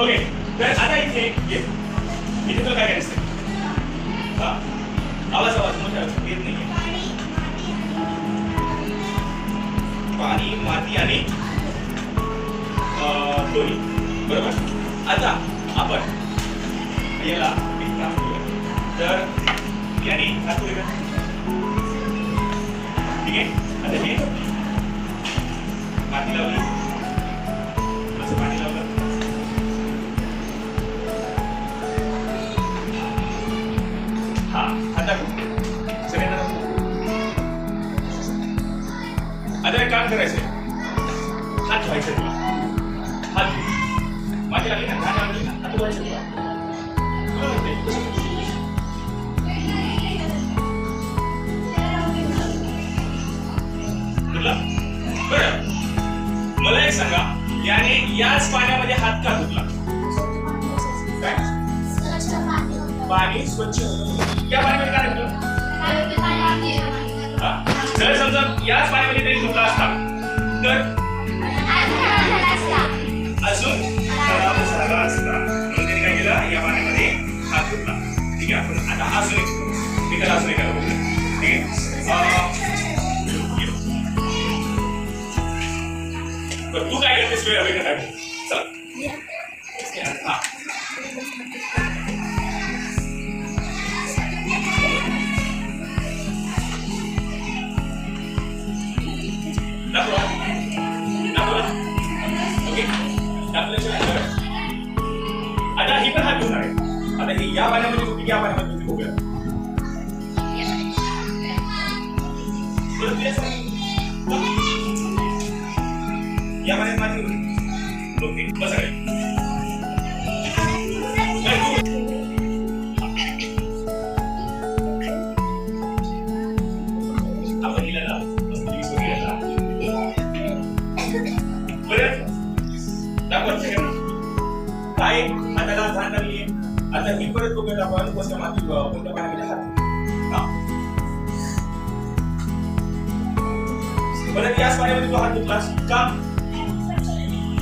Okay तर आता इथे इथे तुला काय काय दिसतंय हा? आवाज आवाज मोठा येत नाही पाणी माती आणि दोन्ही बरोबर? आता आपण याला एक काम करूया. तर याने काय करूया ठीक आहे? आता हे. माती लावली. करायचंय हात धुवायचे तुला. हात माझी लागली ना घाण लागली ना हात धुवायचे तुला? म्हणते. मला एक सांगा. याने याच पाण्यामध्ये हात का धुतला? पाणी स्वच्छ. या पाण्यामध्ये काय? जर समजा याच पाण्यामध्ये मी करा सुने करा ठीक आहे अं, ये. बरं, तू काय करतेस वेळ वेळ काय चला हा दाखवा दाखवा ओके दाखवल्याशिवाय आता ही पण हात धुणार आहे आता ही या पाण्यामध्ये होती या पाण्यामध्ये होती बघूया या पाण्यात माझी ओके नाही, काय आता ही परत बघूया आपण कोणत्या माती कोणत्या पाण्यामध्ये हात परत याच पाण्यामध्ये तू हात धुतलास का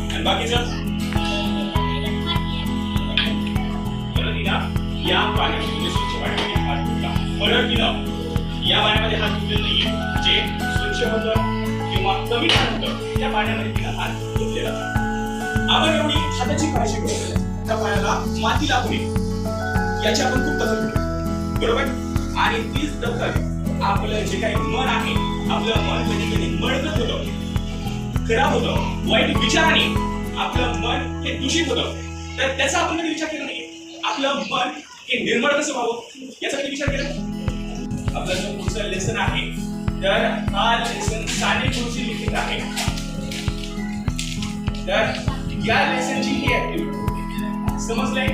आणि बाकीचं परत या पाण्यामध्ये स्वच्छ पाण्यामध्ये हात धुतला परत तिनं या पाण्यामध्ये हात धुतले नाहीये जे स्वच्छ होतं किंवा कमी होतं त्या पाण्यामध्ये तिनं हात धुतलेला नाही. आपण एवढी हाताची काळजी करतो त्या पायाला माती लागू नये याची आपण खूप दखल बरोबर आणि तीच दखल आपलं जे काही मन आहे आपलं मन म्हणजे कधी कधी मळकत होतं. खराब होतं. वाईट विचाराने आपलं मन हे दूषित होतं. तर त्याचा आपण कधी विचार केला नाही. आपलं मन हे निर्मळ कसं व्हावं? याचा कधी विचार केला आपला जो पुढचा लेसन आहे तर हा लेसन साने गुरुजी लिखित आहे. तर या लेसनची ही ऍक्टिव्हिटी समजलंय?